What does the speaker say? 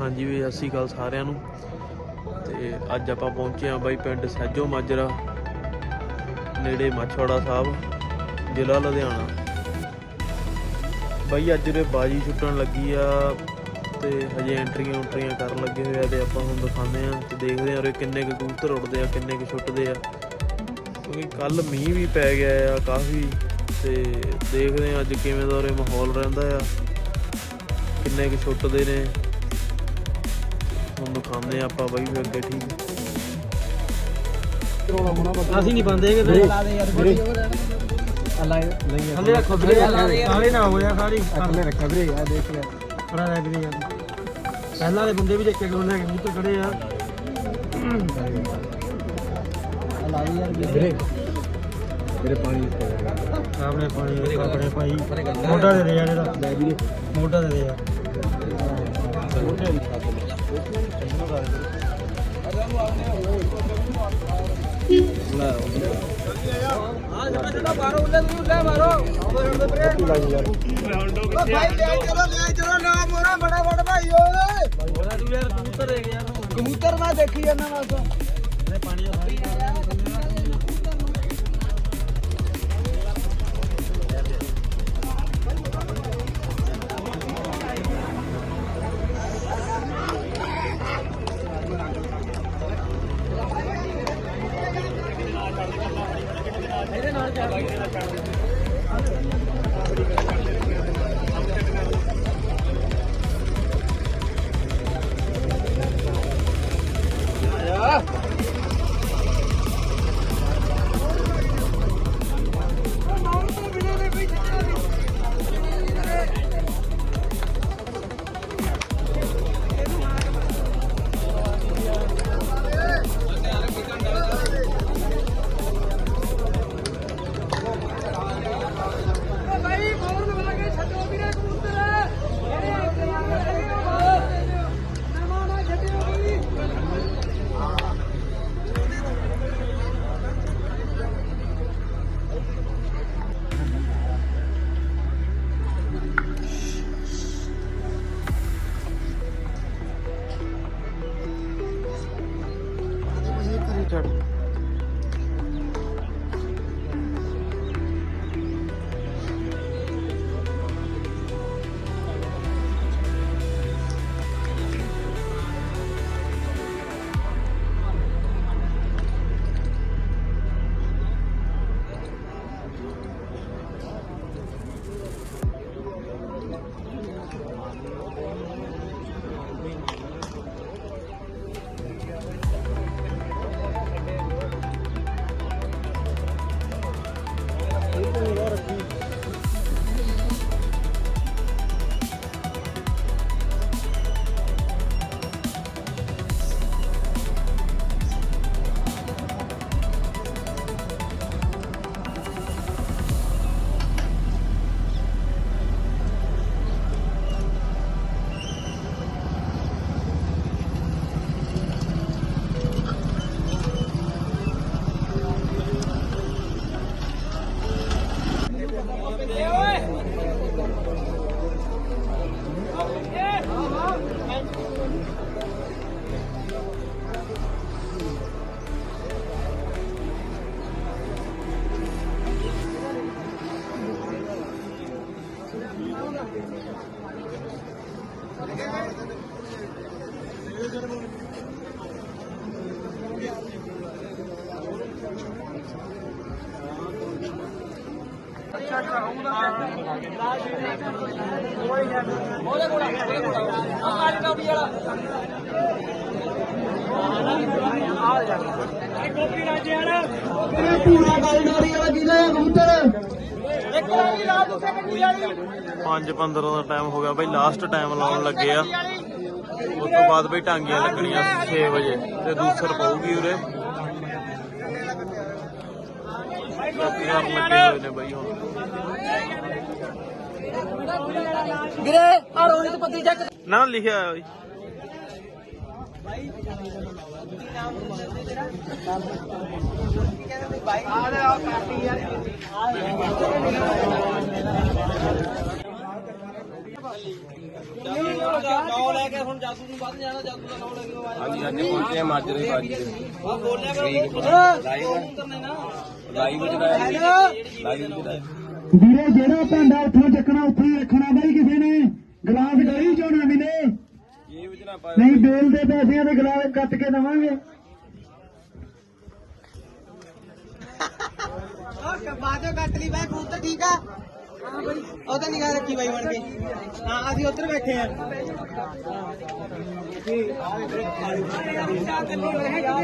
ਹਾਂਜੀ ਵੀ ਸਤਿ ਸ਼੍ਰੀ ਅਕਾਲ ਸਾਰਿਆਂ ਨੂੰ। ਤੇ ਅੱਜ ਆਪਾਂ ਪਹੁੰਚੇ ਆ ਬਾਈ ਪਿੰਡ ਸਹਿਜੋ ਮਾਜਰਾ, ਨੇੜੇ ਮਾਛੋੜਾ ਸਾਹਿਬ, ਜ਼ਿਲ੍ਹਾ ਲੁਧਿਆਣਾ। ਬਾਈ ਅੱਜ ਉਰੇ ਬਾਜੀ ਛੁੱਟਣ ਲੱਗੀ ਆ ਤੇ ਹਜੇ ਐਂਟਰੀਆਂ ਉਂਟਰੀਆਂ ਕਰਨ ਲੱਗੇ ਹੋਏ ਆ ਤੇ ਆਪਾਂ ਹੁਣ ਦਿਖਾਉਂਦੇ ਆ ਤੇ ਦੇਖਦੇ ਆ ਉਰੇ ਕਿੰਨੇ ਕੁ ਕਬੂਤਰ ਉੱਡਦੇ ਆ, ਕਿੰਨੇ ਕੁ ਛੁੱਟਦੇ ਆ। ਕਿਉਂਕਿ ਕੱਲ ਮੀਂਹ ਵੀ ਪੈ ਗਿਆ ਆ ਕਾਫੀ ਤੇ ਦੇਖਦੇ ਆ ਅੱਜ ਕਿਵੇਂ ਦਾ ਉਰੇ ਮਾਹੌਲ ਰਹਿੰਦਾ ਆ, ਕਿੰਨੇ ਕੁ ਛੁੱਟਦੇ ਨੇ। ਦਿਖਾਉਂਦੇ ਆ ਆਪਾਂ ਬਾਈ ਫਿਰ ਅੱਗੇ ਠੀਕ। ਅਸੀਂ ਨਹੀਂ ਬੰਦੇ ਹੈਗੇ ਲਾ ਦੇ ਯਾਰ ਥੱਲੇ ਰੱਖੋ ਵੀਰੇ ਆਲੇ ਨਾ ਹੋ ਜਾ ਸਾਰੀ। ਥੱਲੇ ਰੱਖੋ ਵੀਰੇ ਆ ਦੇਖ ਯਾਰ ਬੜਾ ਰਹਿ ਵੀਰੇ ਯਾਰ। ਪਹਿਲਾਂ ਵਾਲੇ ਬੰਦੇ ਵੀ ਦੇਖੇ ਕੋਲ ਲੈ ਕੇ ਮੂੰਹ ਖੜੇ ਆ। ਲਾ ਦੇ ਯਾਰ ਵੀਰੇ। ਮੇਰੇ ਪਾਣੀ ਆਪਣੇ ਪਾਣੀ ਆਪਣੇ ਭਾਈ ਮੋਢਾ ਦੇ ਦੇ ਯਾਰ ਇਹਦਾ। ਮੋਢਾ ਦੇ ਦੇ ਯਾਰ। ਕਬੂਤਰ ਮੈਂ ਦੇਖੀ ਜਾਂਦਾ ਬਸ ਪਾਣੀ ਦਾ ਭਾਈ ਫੌਰਨ ਲਾ ਕੇ ਛੱਡੋ ਵੀਰੇ ਕਬੂਤਰ ਜਿਹੜੇ ਅੱਗੇ ਆ ਨਵਾਂ ਨਾ ਛੱਡਿਓ ਵੀ ਪੂਰਾ ਗੱਲ ਡੋਰੀ ਵਾਲਾ ਕਿਹਦਾ ਹੈ ਕਬੂਤਰ ਇੱਕ ਵਾਰੀ ਰਾਤ ਉੱਤੇ ਕੱਢੀ ਵਾਲੀ 5:15 ਦਾ ਟਾਈਮ ਹੋ ਗਿਆ ਬਾਈ ਲਾਸਟ ਟਾਈਮ ਲਾਉਣ ਲੱਗੇ ਆ। ਉਸ ਤੋਂ ਬਾਅਦ ਬਈ ਟਾਂਗੀਆਂ ਲੱਗਣੀਆਂ 6 ਵਜੇ ਤੇ ਦੂਸਰ ਪਊਗੀ ਉਰੇ। ਲੱਗੇ ਹੋਏ ਨੇ ਬਾਈ ਹੁਣ। ਵੀਰੇ ਆ ਰੋਣੀ ਤੇ ਪੱਤੀ ਚੱਕ ਨਾ ਲਿਖਿਆ ਹੋਇਆ ਬਾਈ। ਆ ਲੈ ਆ ਕਾਟੀ ਯਾਰ ਨਾਮ ਲੈ ਨੂੰ ਵੱਧ ਜਾਣਾ ਦਾ ਆਇਆ ਹਾਂਜੀ ਅੱਜ ਪਹੁੰਚੇ ਆ ਮਾਜਰੇ ਬਾਜੀ ਆ ਬੋਲਿਆ ਕਰ ਲਾਈਵ ਨਾ। ਲਾਈਵ ਲਾਈਵ ਚਲਾਇਆ ਵੀਰੇ ਜਿਹੜਾ ਭਾਂਡਾ ਉੱਥੋਂ ਚੱਕਣਾ ਉੱਥੇ ਹੀ ਰੱਖਣਾ ਬਾਈ ਕਿਸੇ ਨੇ। ਗਲਾਸ ਗਲੀ ਚੋਂ ਨਾ ਮਿਲੇ। ਚ ਨਹੀਂ ਬੇਲ ਦੇ ਪੈਸਿਆਂ ਦੇ ਗਲਾਸ ਕੱਟ ਕੇ ਦਵਾਂਗੇ। ਬਾਜੋ ਕੱਟ ਲਈ ਬਾਈ ਕਬੂਤਰ ਠੀਕ ਆ। ਉਹ ਤਾਂ ਉਹਦਾ ਨਿਗਾਹ ਰੱਖੀ ਬਾਈ ਬਣ ਕੇ। ਹਾਂ ਅਸੀਂ ਉੱਧਰ ਬੈਠੇ ਆ